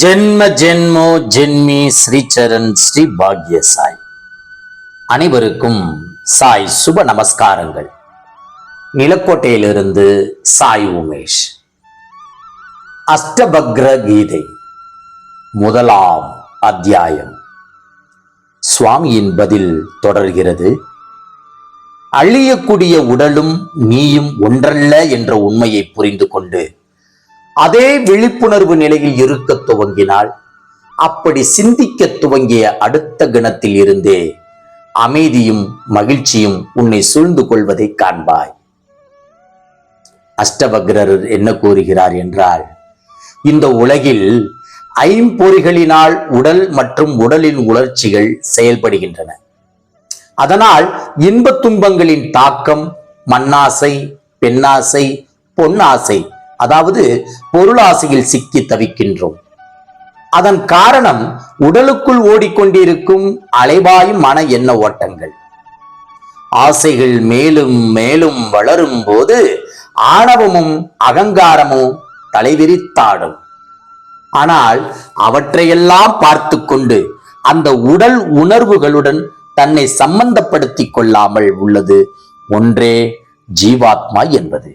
ஜென்ம ஜென்மோ ஜென்மி ஸ்ரீச்சரண் ஸ்ரீ பாக்ய சாய் அனைவருக்கும் சாய் சுப நமஸ்காரங்கள். நிலக்கோட்டையிலிருந்து சாய் உமேஷ். அஷ்டபக்ர கீதை முதலாம் அத்தியாயம். சுவாமியின் பதில் தொடர்கிறது. அழியக்கூடிய உடலும் நீயும் ஒன்றல்ல என்ற உண்மையை புரிந்து கொண்டு அதே விழிப்புணர்வு நிலையில் இருக்க துவங்கினால் அப்படி சிந்திக்க துவங்கிய அடுத்த கணத்தில் இருந்தே அமைதியும் மகிழ்ச்சியும் உன்னை சூழ்ந்து கொள்வதை காண்பாய். அஷ்டபக்ரர் என்ன கூறுகிறார் என்றால் இந்த உலகில் ஐம்பொறிகளினால் உடல் மற்றும் உடலின் உணர்ச்சிகள் செயல்படுகின்றன. அதனால் இன்பத் துன்பங்களின் தாக்கம் மண்ணாசை பெண்ணாசை பொன்னாசை அதாவது பொருளாசையில் சிக்கி தவிக்கின்றோம். அதன் காரணம் உடலுக்குள் ஓடிக்கொண்டிருக்கும் அலைவாயும் மன எண்ண ஓட்டங்கள். ஆசைகள் மேலும் மேலும் வளரும் போது ஆணவமும் அகங்காரமும் தலைவிரித்தாடும். ஆனால் அவற்றையெல்லாம் பார்த்து கொண்டு அந்த உடல் உணர்வுகளுடன் தன்னை சம்பந்தப்படுத்திக் கொள்ளாமல் உள்ளது ஒன்றே ஜீவாத்மா என்பது.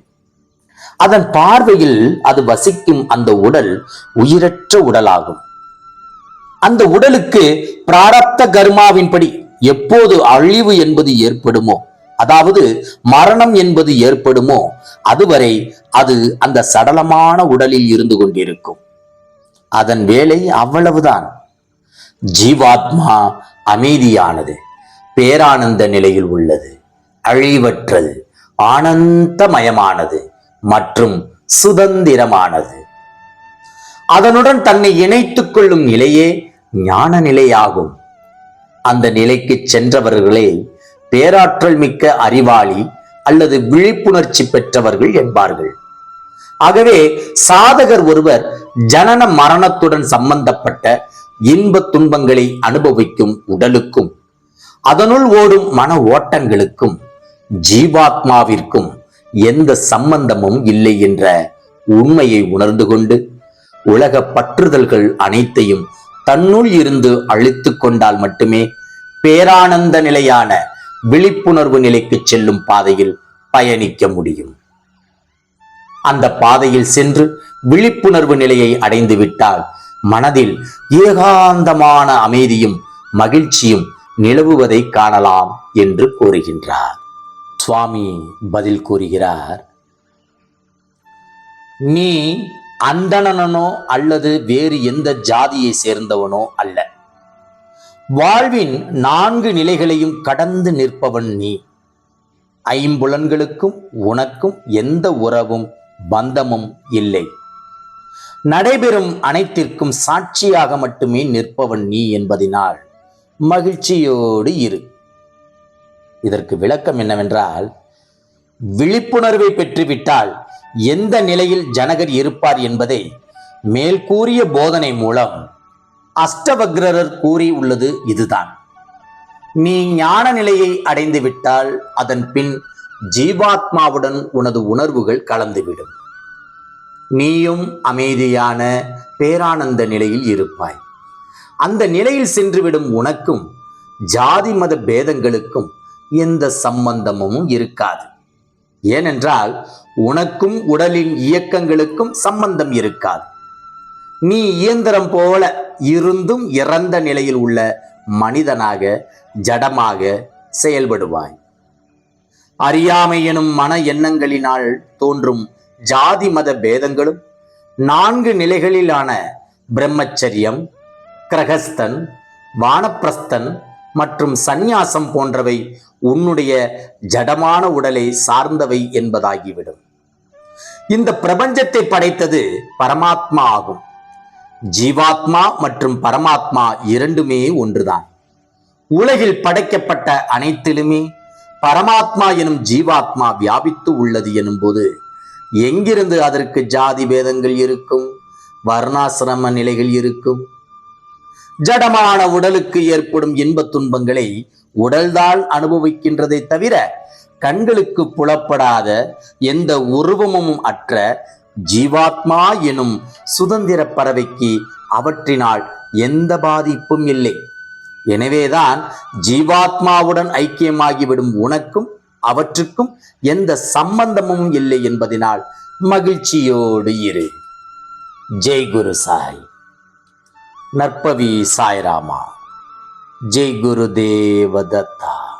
அதன் பார்வையில் அது வசிக்கும் அந்த உடல் உயிரற்ற உடலாகும். அந்த உடலுக்கு பிராரப்த கர்மாவின்படி எப்போது அழிவு என்பது ஏற்படுமோ அதாவது மரணம் என்பது ஏற்படுமோ அதுவரை அது அந்த சடலமான உடலில் இருந்து கொண்டிருக்கும். அதன் வேலை அவ்வளவுதான். ஜீவாத்மா அமைதியானது பேரானந்த நிலையில் உள்ளது அழிவற்றது ஆனந்தமயமானது. மற்றும் சுதந்திரமானது. அதனுடன் தன்னை இணைத்துக் கொள்ளும் நிலையே ஞான நிலையாகும் அந்த நிலைக்கு சென்றவர்களே பேராற்றல் மிக்க அறிவாளி அல்லது விழிப்புணர்ச்சி பெற்றவர்கள் என்பார்கள். ஆகவே சாதகர் ஒருவர் ஜனன மரணத்துடன் சம்பந்தப்பட்ட இன்ப துன்பங்களை அனுபவிக்கும் உடலுக்கும் அதனுள் ஓடும் மன ஓட்டங்களுக்கும் ஜீவாத்மாவிற்கும் எந்த சம்பந்தமும் இல்லை என்ற உண்மையை உணர்ந்து கொண்டு உலக பற்றுதல்கள் அனைத்தையும் தன்னுள் இருந்து அழித்து கொண்டால் மட்டுமே பேரானந்த நிலையான விழிப்புணர்வு நிலைக்கு செல்லும் பாதையில் பயணிக்க முடியும். அந்த பாதையில் சென்று விழிப்புணர்வு நிலையை அடைந்து விட்டால் மனதில் ஏகாந்தமான அமைதியும் மகிழ்ச்சியும் நிலவுவதை காணலாம் என்று கூறுகின்றார். சுவாமி பதில் கூறுகிறார் நீ அந்தணனோ அல்லது வேறு எந்த ஜாதியை சேர்ந்தவனோ அல்ல. வாழ்வின் நான்கு நிலைகளையும் கடந்து நிற்பவன் நீ. ஐம்புலன்களுக்கும் உனக்கும் எந்த உறவும் பந்தமும் இல்லை. நடைபெறும் அனைத்திற்கும் சாட்சியாக மட்டுமே நிற்பவன் நீ என்பதினால் மகிழ்ச்சியோடு இரு. இதற்கு விளக்கம் என்னவென்றால் விழிப்புணர்வை பெற்றுவிட்டால் எந்த நிலையில் ஜனகர் இருப்பார் என்பதை மேல் கூறிய போதனை மூலம் அஷ்டவக்ரர் கூறி உள்ளது இதுதான். நீ ஞான நிலையை அடைந்து விட்டால் அதன் பின் ஜீவாத்மாவுடன் உனது உணர்வுகள் கலந்துவிடும். நீயும் அமைதியான பேரானந்த நிலையில் இருப்பாய். அந்த நிலையில் சென்றுவிடும் உனக்கும் ஜாதி மத பேதங்களுக்கும் எந்த சம்பந்தமும் இருக்காது. ஏனென்றால் உனக்கும் உடலின் இயக்கங்களுக்கும் சம்பந்தம் இருக்காது. நீ இயந்திரம் போல இருந்தும் இறந்த நிலையில் உள்ள மனிதனாக ஜடமாக செயல்படுவாய். அறியாமை எனும் மன எண்ணங்களினால் தோன்றும் ஜாதி மத பேதங்களும் நான்கு நிலைகளிலான பிரம்மச்சரியம் கிரகஸ்தன் வானப்பிரஸ்தன் மற்றும் சந்நியாசம் போன்றவை உன்னுடைய ஜடமான உடலை சார்ந்தவை என்பதாகிவிடும். இந்த பிரபஞ்சத்தை படைத்தது பரமாத்மா ஆகும். ஜீவாத்மா மற்றும் பரமாத்மா இரண்டுமே ஒன்றுதான். உலகில் படைக்கப்பட்ட அனைத்திலுமே பரமாத்மா எனும் ஜீவாத்மா வியாபித்து உள்ளது எனும்போது எங்கிருந்து அதற்கு ஜாதி பேதங்கள் இருக்கும் வர்ணாசிரம நிலைகள் இருக்கும் ஜடமான உடலுக்கு ஏற்படும் இன்பத் துன்பங்களை உடல்தான் அனுபவிக்கின்றதை தவிர கண்களுக்கு புலப்படாத எந்த உருவமும் அற்ற ஜீவாத்மா எனும் சுதந்திர பறவைக்கு அவற்றினால் எந்த பாதிப்பும் இல்லை. எனவேதான் ஜீவாத்மாவுடன் ஐக்கியமாகிவிடும் உனக்கும் அவற்றுக்கும் எந்த சம்பந்தமும் இல்லை என்பதனால் மகிழ்ச்சியோடு இரு. ஜெய் குரு சாய். நற்பவி சாய்ராமா. ஜெய் குரு தேவதத்தா